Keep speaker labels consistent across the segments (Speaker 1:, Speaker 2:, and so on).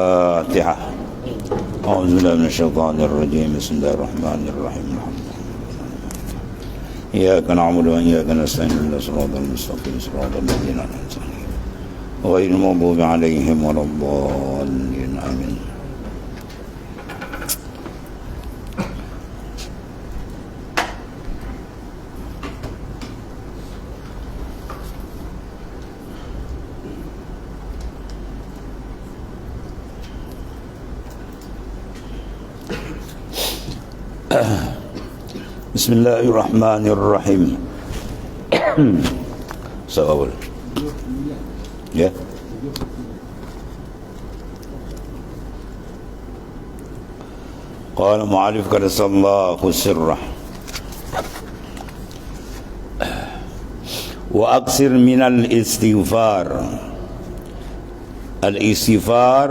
Speaker 1: الفاتحة أعوذ بالله من الشيطان الرجيم. بسم الله الرحمن الرحيم. إياك نعبد وإياك نستعين. إلا صراط المستقيم. صراط الذين أنعمت عليهم غير المغضوب عليهم ولا الضالين. آمين. بسم الله الرحمن الرحيم. سأقول يا قال معرف قدس الله سره. وأكثر من الاستغفار. الاستغفار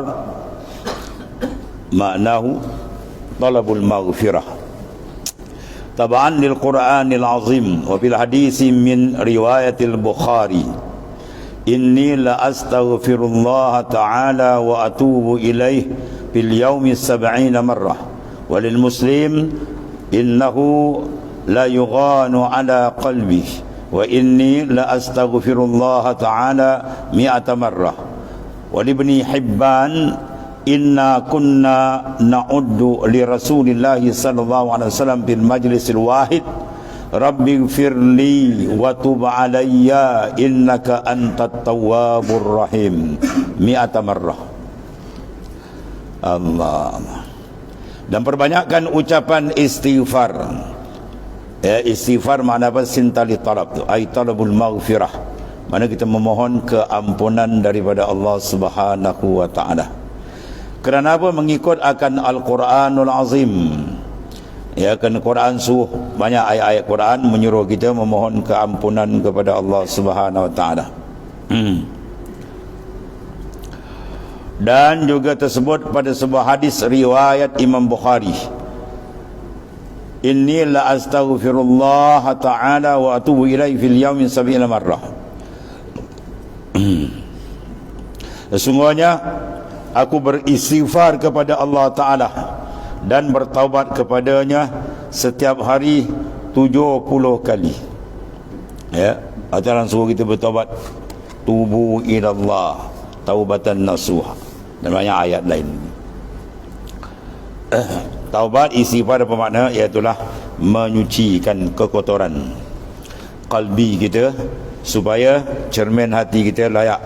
Speaker 1: معناه طلب المغفرة. طبعا للقرآن العظيم وفي الحديث من رواية البخاري إني لأستغفر الله تعالى وأتوب إليه في اليوم السبعين مرة. وللمسلم إنه لا يغان على قلبي وإني لأستغفر الله تعالى مئة مرة. ولابن حبان inna kunna na'uddu li Rasulillah sallallahu alaihi wasallam bil majlis al wahid. Rabbi firli wa tub alayya innaka antat tawwabur rahim. Mi'ata marrah. Allah. Dan perbanyakkan ucapan istighfar. Ya istighfar makna apa? Sintali talab tu. Ai talabul maghfirah. Mana kita memohon keampunan daripada Allah Subhanahu wa taala kerana apa? Mengikut akan Al-Quranul Azim. Ya kan Quran suh banyak ayat-ayat Quran menyuruh kita memohon keampunan kepada Allah Subhanahu wa taala. Hmm. dan juga tersebut pada sebuah hadis riwayat Imam Bukhari. Inni la astaghfirullah ta'ala wa atubu ilaihi fil yawmin sab'ina marrah. Sesungguhnya aku beristighfar kepada Allah Ta'ala dan bertaubat kepadanya setiap hari 70 kali. Ya ajaran suruh kita bertaubat. Tubu ilallah taubatan nasuha. Dan banyak ayat lain. Eh, taubat istighfar apa makna iaitulah menyucikan kekotoran kalbi kita supaya cermin hati kita layak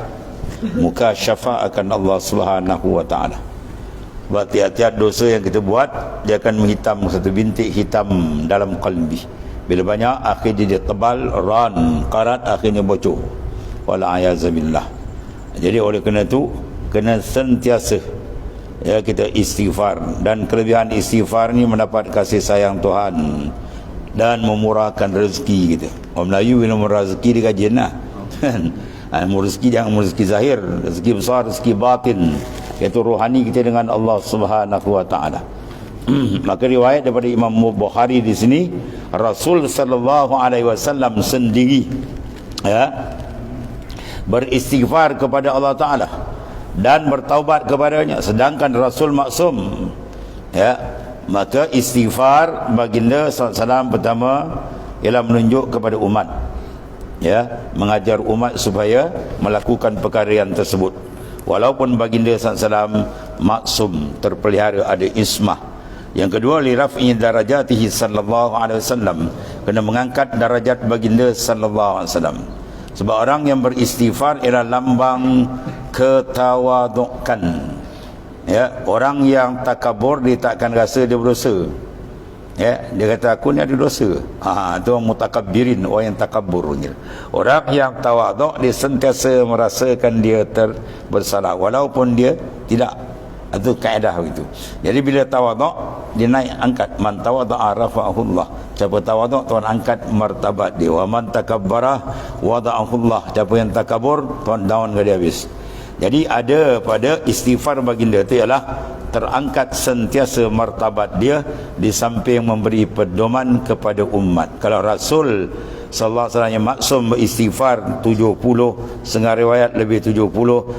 Speaker 1: muka syafa akan Allah Subhanahu wa taala. Sebab tiap-tiap dosa yang kita buat dia akan menghitam satu bintik hitam dalam kalbi. Bila banyak akhirnya dia tebal ran karat akhirnya bocor. Wala ayazabillah. Jadi oleh kerana itu kena sentiasa ya kita istighfar dan kelebihan istighfar ni mendapat kasih sayang Tuhan dan memurahkan rezeki kita. Orang Melayu bila rezeki dia kajian lah. ilmu rezeki jangan rezeki zahir rezeki besar rezeki batin. Iaitu rohani kita dengan Allah Subhanahu wa taala. Maka riwayat daripada Imam Bukhari di sini Rasul sallallahu alaihi wasallam sendiri ya beristighfar kepada Allah taala dan bertaubat kepadanya. Sedangkan Rasul maksum ya maka istighfar baginda sallallahu pertama ialah menunjuk kepada umat ya mengajar umat supaya melakukan perkara yang tersebut. Walaupun baginda sallallahu maksum terpelihara ada ismah. Yang kedua li raf'i darajatihi sallallahu alaihi wasallam kena mengangkat darajat baginda sallallahu alaihi wasallam. Sebab orang yang beristighfar ialah lambang ketawadukan. Ya orang yang takabur dia takkan rasa dia berdosa ya dia kata aku ni ada dosa. Ha tu mutakabbirin orang yang takabur orang yang tawaduk dia sentiasa merasakan dia ter bersalah. Walaupun dia tidak itu kaedah begitu. Jadi bila tawaduk dia naik angkat. Man tawadda'a rafa'ahullah siapa tawaduk Tuhan angkat martabat dia. Wa man takabbara wada'ahullah. Siapa yang takabur Tuhan down ke dia habis. Jadi ada pada istighfar baginda itu ialah terangkat sentiasa martabat dia di samping memberi pedoman kepada umat. Kalau Rasul sallallahu alaihi wasallam maksum beristighfar 70, setengah riwayat lebih 70,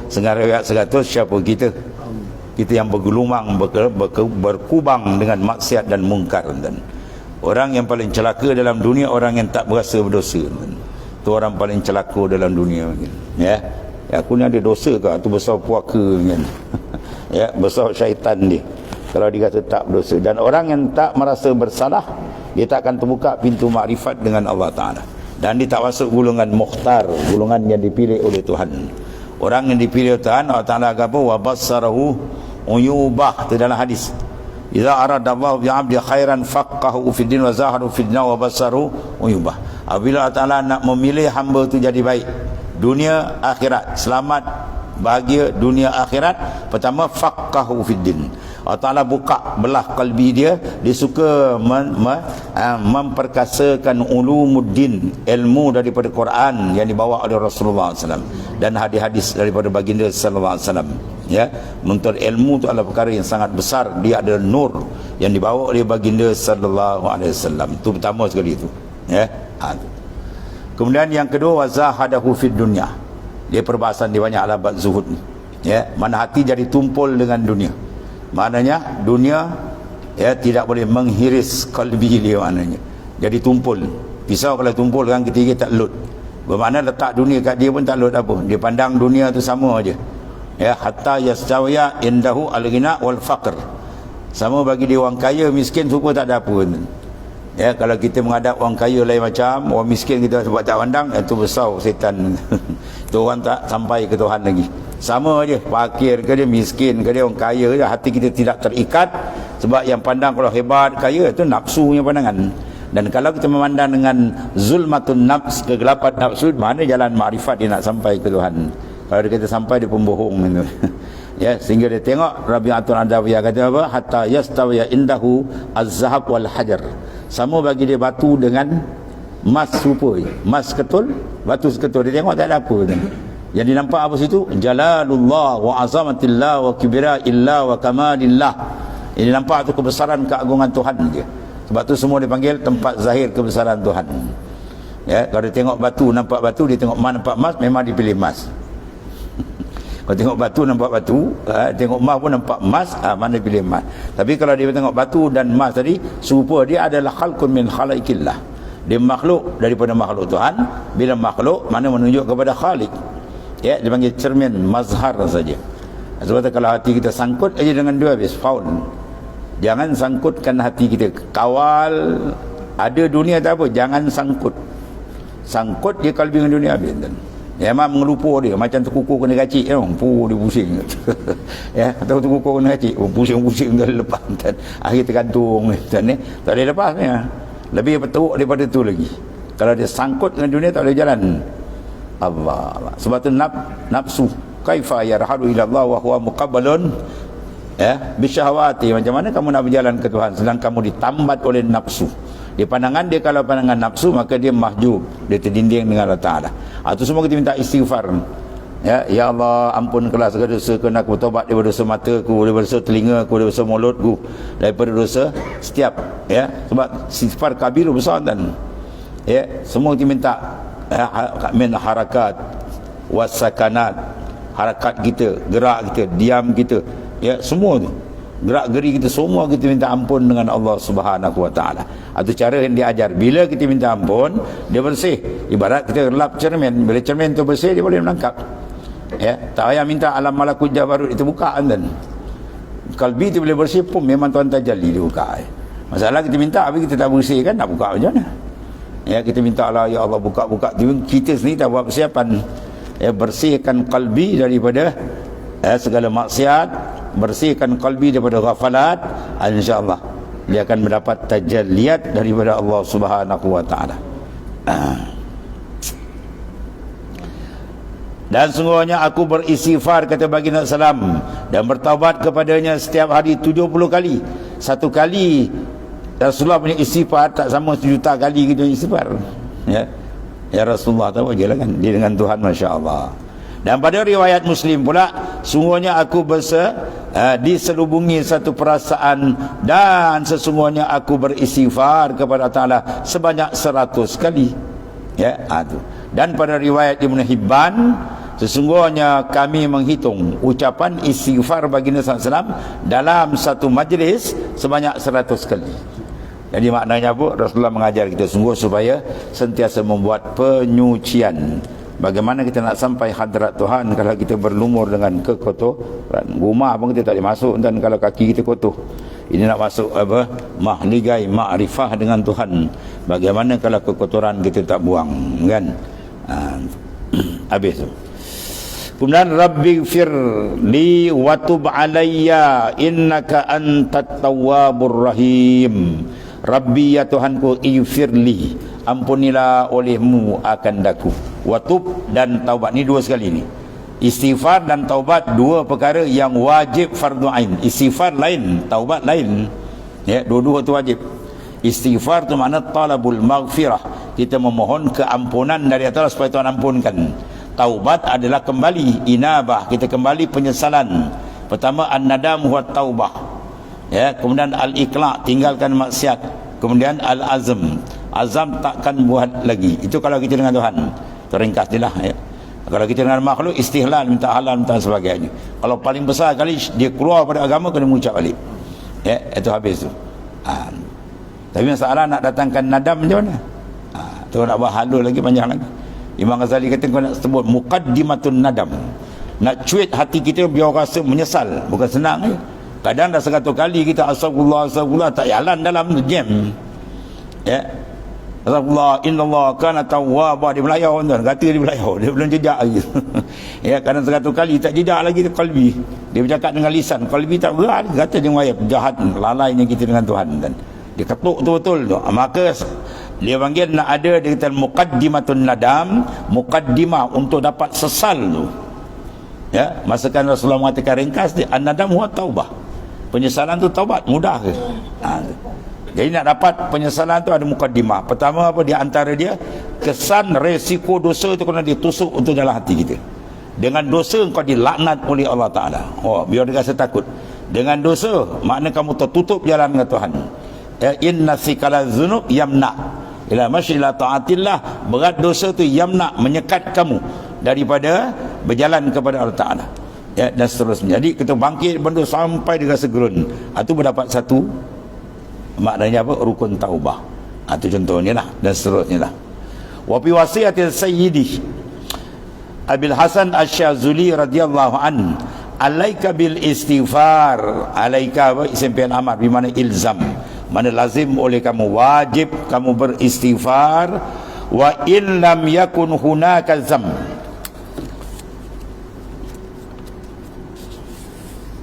Speaker 1: setengah riwayat 100 siapa kita? kita yang bergelumang ber, ber, berkubang dengan maksiat dan mungkar dan orang yang paling celaka dalam dunia orang yang tak berasa berdosa tu orang paling celaka dalam dunia ya? Ya aku ni ada dosa ke tu besar puaka kan ya besar syaitan dia kalau dia kata tak berdosa. Dan orang yang tak merasa bersalah dia tak akan terbuka pintu makrifat dengan Allah Taala. Dan dia tak masuk golongan mukhtar golongan yang dipilih oleh Tuhan. Orang yang dipilih oleh Tuhan Allah Taala kata wa basarahu uyubah. Itu dalam hadis. Iza arada Allah bi 'abdi khairan faqahu fi din wa zaharu fi dunya wa basaru uyubah. Apabila Allah Taala nak memilih hamba itu jadi baik, dunia akhirat, selamat bahagia dunia akhirat, pertama faqahu fi din. Allah Ta'ala buka belah kalbi dia. Dia suka mem, mem, uh, memperkasakan ulumuddin ilmu daripada Quran yang dibawa oleh Rasulullah SAW dan hadis-hadis daripada baginda wasallam. Ya menuntut ilmu itu adalah perkara yang sangat besar. Dia adalah nur yang dibawa oleh baginda sallallahu alaihi wasallam. Itu pertama sekali itu ya ha, kemudian yang kedua wazahadahu fid dunya dia perbahasan di banyak alabat zuhud ni. Ya mana hati jadi tumpul dengan dunia. Maknanya dunia ya tidak boleh menghiris kalbi dia maknanya. Jadi tumpul. Pisau kalau tumpul kan ketiga tak lut. Bermakna letak dunia kat dia pun tak lut apa. Dia pandang dunia tu sama aja. Ya hatta yastawiya indahu al-ghina wal faqr sama bagi dia orang kaya miskin suka tak ada apa. Ya kalau kita menghadap orang kaya lain macam orang miskin kita sebab tak pandang itu besar setan itu orang tak sampai ke Tuhan lagi. Sama aja fakir ke dia miskin ke dia orang kaya je hati kita tidak terikat. Sebab yang pandang kalau hebat kaya itu nafsunya pandangan. Dan kalau kita memandang dengan zulmatun nafs kegelapan nafsu mana jalan makrifat dia nak sampai ke Tuhan? Kalau dia kata sampai dia pembohong itu ya sehingga dia tengok Rabi'atul Adawiyah kata apa? Hatta yastawiya indahu az-zahab wal hajar. Sama bagi dia batu dengan emas serupa emas ketul batu seketul. Dia tengok tak ada apa tu yang dinampak apa situ? Jalalullah wa azamatillah wa kibira illa wa kamalillah ini nampak tu kebesaran keagungan Tuhan dia. Sebab tu semua dipanggil tempat zahir kebesaran Tuhan. Ya kalau dia tengok batu nampak batu dia tengok emas nampak emas memang dipilih emas kalau tengok batu nampak batu ha, tengok emas pun nampak emas ha, mana pilih emas tapi kalau dia tengok batu dan emas tadi serupa dia adalah khalqun min khalaikillah dia makhluk daripada makhluk Tuhan. Bila makhluk mana menunjuk kepada khalik? Ya dia panggil cermin mazhar saja. Sebab tu kalau hati kita sangkut aja dengan dua habis faul. Jangan sangkutkan hati kita. Kawal ada dunia tak apa jangan sangkut. Sangkut dia kalbi dengan dunia habis ya memang mengelupur dia. Macam terkukur kena kacik ya pu dia pusing. Ya atau terkukur kena kacik oh, pusing-pusing dah lepas dan akhir tergantung dan ni tak boleh lepas ni lebih betul daripada tu lagi. Kalau dia sangkut dengan dunia tak boleh jalan. Allah, Allah. Sebab tu naf, nafsu. Kaifa yarhadu ila Allah wa huwa muqabbalun? Ya? Bisyahawati macam mana kamu nak berjalan ke Tuhan? Sedang kamu ditambat oleh nafsu. Di pandangan dia kalau pandangan nafsu maka dia mahjub. Dia terdinding dengan Allah Taala. Ha, itu semua kita minta istighfar ya ya Allah ampun kelas segala dosa kena aku bertobat daripada dosa mataku daripada dosa telingaku daripada dosa mulutku daripada dosa setiap ya. Sebab sifar kabir besar dan ya semua kita minta ha, min harakat wasakanat harakat kita gerak kita diam kita ya semua tu. Gerak geri kita semua kita minta ampun dengan Allah Subhanahu wa taala. Atau cara yang diajar bila kita minta ampun dia bersih. Ibarat kita lap cermin bila cermin tu bersih dia boleh menangkap ya tak payah minta alam malakut jabarut itu buka kan kalbi tu boleh bersih pun memang tuan tajalli dia buka masalah kita minta tapi kita tak bersih kan nak buka macam mana? Ya kita minta Allah ya Allah buka-buka. Kita sendiri dah buat persiapan. Ya bersihkan kalbi daripada ya, segala maksiat. Bersihkan kalbi daripada ghafalat. Insyaallah dia akan mendapat tajalliat daripada Allah Subhanahu wa taala dan sungguhnya aku beristighfar kata baginda salam dan bertaubat kepadanya setiap hari 70 kali satu kali Rasulullah punya istighfar tak sama sejuta kali kita istighfar. Ya. Ya Rasulullah tahu je lah kan dia dengan Tuhan masya-Allah. Dan pada riwayat Muslim pula sungguhnya aku berse uh, diselubungi satu perasaan dan sesungguhnya aku beristighfar kepada Taala sebanyak seratus kali. Ya, itu. Dan pada riwayat Ibn Hibban Sesungguhnya kami menghitung ucapan istighfar bagi Nabi SAW dalam satu majlis sebanyak seratus kali. Jadi maknanya apa? Rasulullah mengajar kita sungguh supaya sentiasa membuat penyucian. Bagaimana kita nak sampai hadrat Tuhan kalau kita berlumur dengan kekotoran. Rumah pun kita tak boleh masuk dan kalau kaki kita kotor. Ini nak masuk apa? Mahligai ma'rifah dengan Tuhan. Bagaimana kalau kekotoran kita tak buang, kan? Ha, habis tu. Kemudian Rabbi fir li wa tub alayya innaka antat tawwabur rahim. Rabbi ya Tuhanku ifirli ampunilah olehmu akan daku. Watub dan taubat ni dua sekali ni. Istighfar dan taubat dua perkara yang wajib fardu ain. Istighfar lain, taubat lain. Ya, dua-dua tu wajib. Istighfar tu makna talabul maghfirah. Kita memohon keampunan dari Allah supaya Tuhan ampunkan taubat adalah kembali inabah. Kita kembali penyesalan. Pertama an-nadam wa taubah. Ya kemudian al-iqla tinggalkan maksiat. Kemudian al-azm. Azam takkan buat lagi. Itu kalau kita dengan Tuhan. Teringkas jelah ya. Kalau kita dengan makhluk istihlal minta halal minta sebagainya. Kalau paling besar kali dia keluar pada agama kena mengucap balik. Ya itu habis tu. Ha. tapi masalah nak datangkan nadam macam mana? Ha. tu nak buat halul lagi panjang lagi Imam Ghazali kata kau nak sebut muqaddimatun nadam. Nak cuit hati kita biar rasa menyesal. Bukan senang ya. Kadang dah seratus kali kita astagfirullah astagfirullah tak jalan dalam jam. Ya. Astagfirullah innallaha kana tawwaba di belayau tuan. Kata di belayau dia belum jejak lagi. ya kadang seratus kali tak jejak lagi di kalbi. Dia bercakap dengan lisan, kalbi tak berat. Kata dia wayap jahat lalainya kita dengan Tuhan dan dia ketuk betul-betul tu. Maka dia panggil nak ada dia kata muqaddimatun nadam muqaddimah untuk dapat sesal tu. Ya masakan Rasulullah mengatakan ringkas dia an-nadam huwa taubah. Penyesalan tu taubat mudah ke? Ha. jadi nak dapat penyesalan tu ada muqaddimah. Pertama apa di antara dia kesan resiko dosa tu kena ditusuk untuk dalam hati kita. Dengan dosa kau dilaknat oleh Allah Ta'ala. Oh, biar dia rasa takut. Dengan dosa makna kamu tertutup jalan dengan Tuhan. Ya, inna sikala zunub yamna ila masyila taatillah. Berat dosa tu yamna menyekat kamu daripada berjalan kepada Allah Taala. Ya dan seterusnya. Jadi kita bangkit benda sampai dia rasa gerun. Itu ha, mendapat satu. Maknanya apa? Rukun taubah. Itu ha, contohnya lah. Dan seterusnya lah. Wa fi wasiyatil sayyidi Abil Hasan Asy-Syazuli radhiyallahu an alaika bil istighfar. Alaika apa? Isim amar bi mana ilzam mana lazim oleh kamu wajib kamu beristighfar wa in lam yakun hunaka zam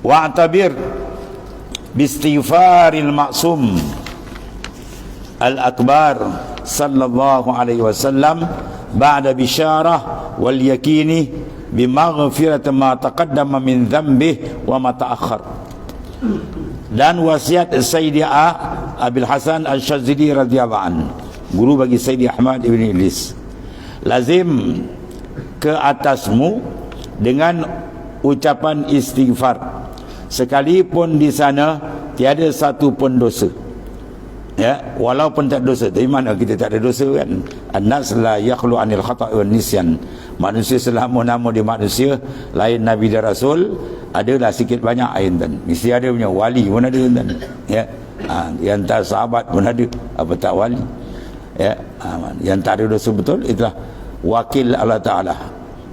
Speaker 1: wa atabir bistighfaril ma'sum al akbar sallallahu alaihi wasallam ba'da bisyarah wal yakini bimaghfirati ma taqaddama min dhanbihi wa ma ta'akhkhar dan wasiat Sayyidi A Abil Hasan Al-Shazili radhiyallahu an. Guru bagi Sayyidi Ahmad Ibn Idris. Lazim ke atasmu dengan ucapan istighfar. Sekalipun di sana tiada satu pun dosa ya walaupun tak dosa tapi mana kita tak ada dosa kan? Annas la yakhlu anil khata' wan nisyan. Manusia selama nama di manusia lain nabi dan rasul adalah sikit banyak ain dan. Mesti ada punya wali pun ada dan. Ya ha, yang tak sahabat pun ada. Apa tak wali? Ya ha, yang tak ada dosa betul itulah wakil Allah Taala.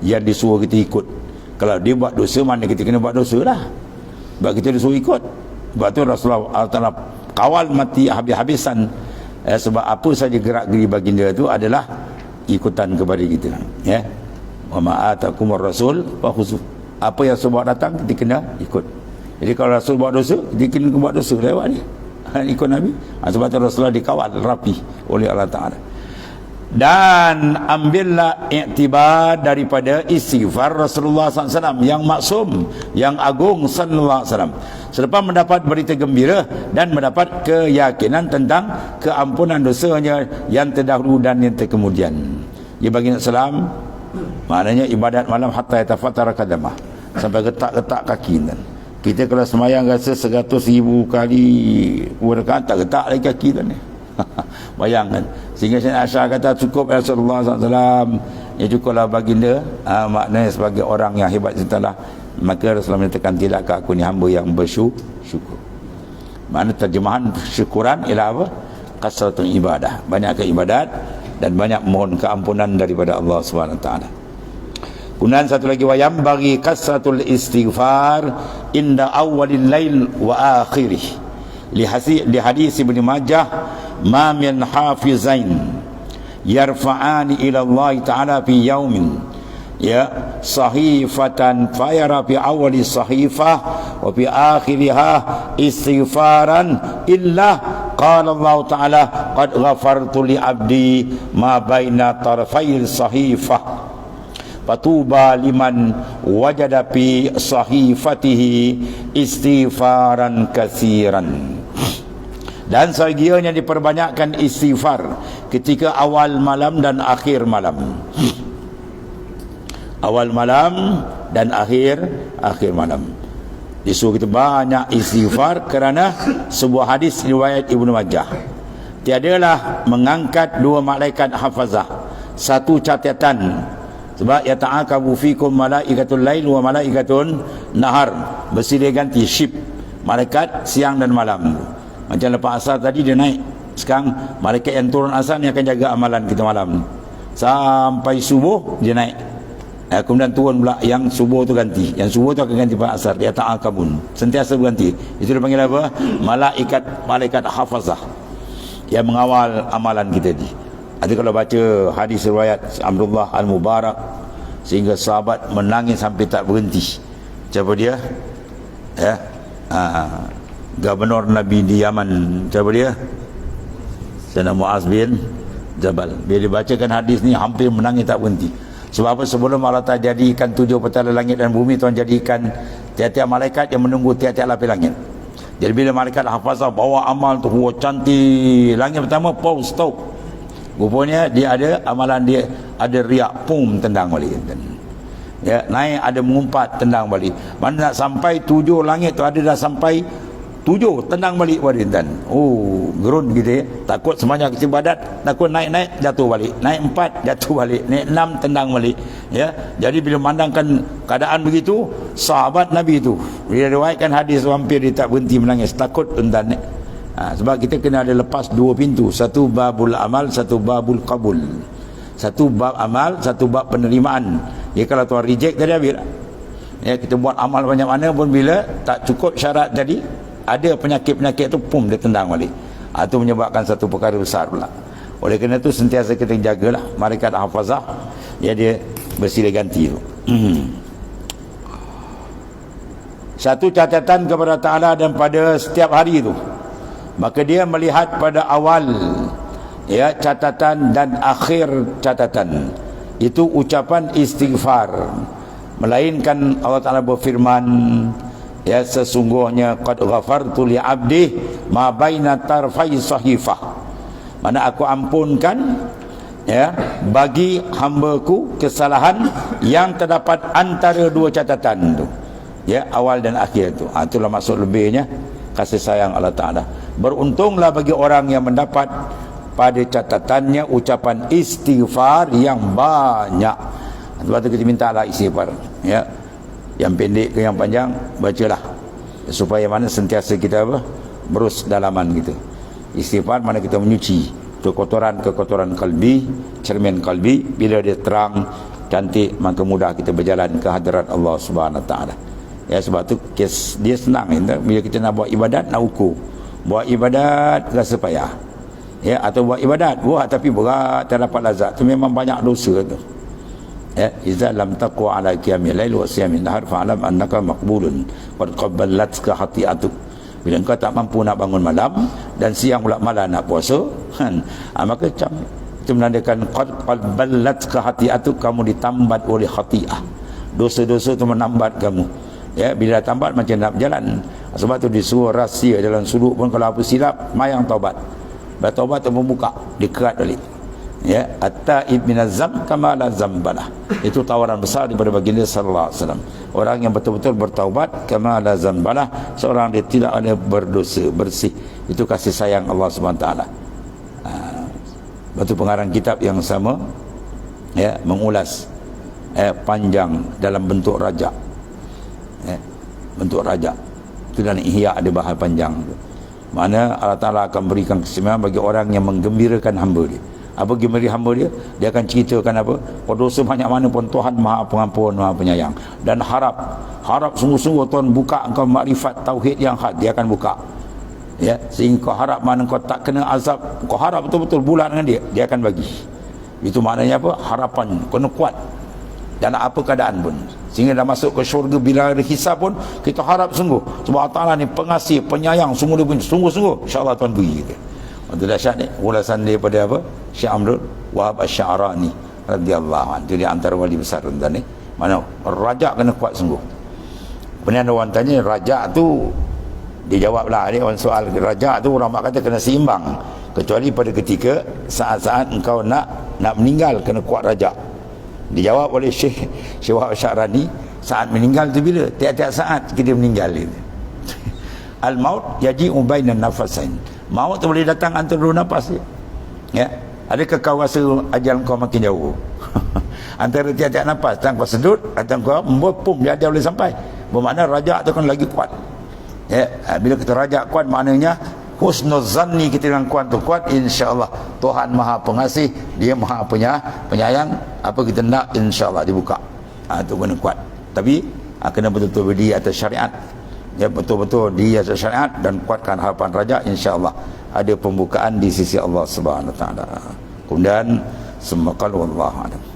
Speaker 1: Yang disuruh kita ikut. Kalau dia buat dosa mana kita kena buat dosa lah. Sebab kita disuruh ikut. Sebab tu Rasulullah Taala kawal mati habis-habisan. Eh, sebab apa saja gerak geri baginda itu adalah ikutan kepada kita. Ya. Wa ma'atakumur rasul khusus apa yang sebab datang kita kena ikut. Jadi kalau Rasul buat dosa dia kena buat dosa lewat ni ikut Nabi. Ha, sebab itu Rasulullah dikawal rapi oleh Allah Ta'ala dan ambillah iktibar daripada istighfar Rasulullah SAW yang maksum yang agung sallallahu wasallam. Selepas mendapat berita gembira dan mendapat keyakinan tentang keampunan dosanya yang terdahulu dan yang terkemudian. Dia bagi nak salam. Maknanya ibadat malam hatta yatafattara kadamah sampai getak-getak kaki dan kita kalau semayang rasa seratus ribu kali tak getak lagi kaki dan ni bayangkan. Sehingga Syed Aisyah kata cukup ya Rasulullah SAW ya cukuplah baginda. Ha, maknanya sebagai orang yang hebat setelah maka Rasulullah menyatakan tidakkah aku ni hamba yang bersyukur? Mana terjemahan syukuran ialah apa? Kasratun ibadah. Banyak ke ibadat dan banyak mohon keampunan daripada Allah taala. Kemudian satu lagi wayam bagi kasratul istighfar inda awalil lail wa akhirih. Li hadis Ibnu Majah ما من حافظين يرفعان إلى الله تعالى في يوم. يا صحيفة فيرى في أول صحيفة وفي آخرها استغفارا. إلا قال الله تعالى قد غفرت لعبدي ما بين طرفي الصحيفة. فطوبى لمن وجد في صحيفته استغفارا كثيرا. Dan segianya diperbanyakkan istighfar ketika awal malam dan akhir malam. Awal malam dan akhir akhir malam. Disuruh kita banyak istighfar kerana sebuah hadis riwayat Ibnu Majah. Tiadalah mengangkat dua malaikat hafazah. Satu catatan sebab ya ta'akabu fikum malaikatul lail wa malaikatun nahar bersilih ganti ship malaikat siang dan malam macam lepas asar tadi dia naik. Sekarang malaikat yang turun asar ni akan jaga amalan kita malam sampai subuh dia naik. Ya, kemudian turun pula yang subuh tu ganti. Yang subuh tu akan ganti pada asar. Ya ta'akabun sentiasa berganti. Itu dia panggil apa? Malaikat malaikat hafazah. Yang mengawal amalan kita ni. Ada kalau baca hadis riwayat Abdullah Al-Mubarak sehingga sahabat menangis sampai tak berhenti. Siapa dia? Ya. Ha, Gubernur Nabi di Yaman. Siapa dia? Sayyidina Muaz bin Jabal. Bila dibacakan hadis ni hampir menangis tak berhenti. Sebab apa sebelum Allah Ta'ala jadikan tujuh petala langit dan bumi Tuhan jadikan tiap-tiap malaikat yang menunggu tiap-tiap lapis langit. Jadi bila malaikat hafazah bawa amal tu, wah cantik. Langit pertama, pause, stop. Rupanya dia ada amalan dia ada riak pum tendang balik. Ya, naik ada mengumpat tendang balik. Mana nak sampai tujuh langit tu ada dah sampai tujuh tendang balik balik dan oh gerun gitu ya. Takut semuanya kecil badat, takut naik-naik jatuh balik. Naik empat jatuh balik. Naik enam tendang balik. Ya. Jadi bila memandangkan keadaan begitu, sahabat Nabi itu dia riwayatkan hadis hampir dia tak berhenti menangis takut tendang Ha, sebab kita kena ada lepas dua pintu. Satu babul amal, satu babul kabul. Satu bab amal, satu bab penerimaan. Ya kalau tuan reject tadi habis. Ya kita buat amal banyak mana pun bila tak cukup syarat tadi, ada penyakit-penyakit tu pum dia tendang balik. Ha, itu menyebabkan satu perkara besar pula. Oleh kerana itu sentiasa kita jagalah malaikat hafazah ya dia bersilih ganti tu. Satu catatan kepada Ta'ala dan pada setiap hari itu maka dia melihat pada awal ya catatan dan akhir catatan itu ucapan istighfar melainkan Allah Taala berfirman ya sesungguhnya qad ghafartu li abdi ma baina tarfai sahifah. Mana aku ampunkan ya bagi hambaku kesalahan yang terdapat antara dua catatan tu. Ya awal dan akhir tu. Ha, itulah maksud lebihnya. Kasih sayang Allah Taala. Beruntunglah bagi orang yang mendapat pada catatannya ucapan istighfar yang banyak. Sebab tu kita minta lah istighfar ya yang pendek ke yang panjang bacalah. Supaya mana sentiasa kita apa? Berus dalaman gitu. Istighfar mana kita menyuci. Kekotoran-kekotoran kalbi cermin kalbi. Bila dia terang cantik maka mudah kita berjalan ke hadirat Allah Subhanahu taala. Ya sebab tu kes dia senang bila kita nak buat ibadat nak ukur. Buat ibadat rasa payah. Ya atau buat ibadat buat tapi berat tak dapat lazat. Tu memang banyak dosa tu ya iza lam taqwa ala qiyamil lail wa siyamil nahar fa'lam annaka maqbulun. Qad qabbalatka hati'atuk bila engkau tak mampu nak bangun malam dan siang pula malam nak puasa kan? Ha, maka macam itu menandakan qad qabbalatka hati'atuk kamu ditambat oleh hati'ah dosa-dosa tu menambat kamu. Ya bila tambat macam nak berjalan. Sebab tu disuruh rahsia dalam sudut pun kalau apa silap mayang taubat. Bila taubat tu membuka, dikerat balik. Ya, atta ibn azam kama la zambalah. Itu tawaran besar daripada baginda sallallahu alaihi wasallam. Orang yang betul-betul bertaubat kama la zambalah, seorang dia tidak ada berdosa, bersih. Itu kasih sayang Allah Subhanahu taala. batu pengarang kitab yang sama ya mengulas eh, panjang dalam bentuk raja eh, bentuk raja itu dan ihya ada bahan panjang mana Allah Ta'ala akan berikan kesemuan bagi orang yang menggembirakan hamba dia apa gembira hamba dia dia akan ceritakan apa pada dosa banyak mana pun Tuhan maha pengampun maha penyayang. Dan harap harap sungguh-sungguh Tuhan buka engkau makrifat tauhid yang had dia akan buka. Ya sehingga kau harap mana kau tak kena azab kau harap betul-betul bulan dengan dia dia akan bagi. Itu maknanya apa? Harapan kena kuat. Dan apa keadaan pun. Sehingga dah masuk ke syurga bila ada hisab pun kita harap sungguh. Sebab Allah ni pengasih penyayang sungguh dia pun sungguh-sungguh insyaAllah Tuhan beri kita itu dahsyat ni. Ulasan daripada apa? Syekh Amrul Wahab Asy'arani radhiyallahu anhu. Itu dia antara wali besar tuan ni. Mana raja kena kuat sungguh. Kemudian orang tanya raja tu dia jawablah dia orang soal raja tu orang kata kena seimbang. Kecuali pada ketika saat-saat engkau nak nak meninggal kena kuat raja dijawab oleh Syekh Syekh Wahab Asy'arani saat meninggal tu bila? Tiap-tiap saat kita meninggal itu al maut yaji ubainan nafasain Maut tu boleh datang antara dua nafas dia. Ya. Adakah kau rasa ajal kau makin jauh? antara tiap-tiap nafas, tang kau sedut atau kau pum dia ada boleh sampai. Bermakna raja tu kan lagi kuat. Ya, ha, bila kita raja kuat maknanya husnuzanni kita dengan kuat tu kuat insya-Allah Tuhan Maha Pengasih, dia Maha Penyayang, penyayang apa kita nak insya-Allah dibuka. Ha, tu kena kuat. Tapi ha, kena betul-betul berdiri atas syariat ya betul-betul dia syariat dan kuatkan harapan raja insyaallah. Ada pembukaan di sisi Allah Subhanahu taala. Kemudian semakal wallahu a'lam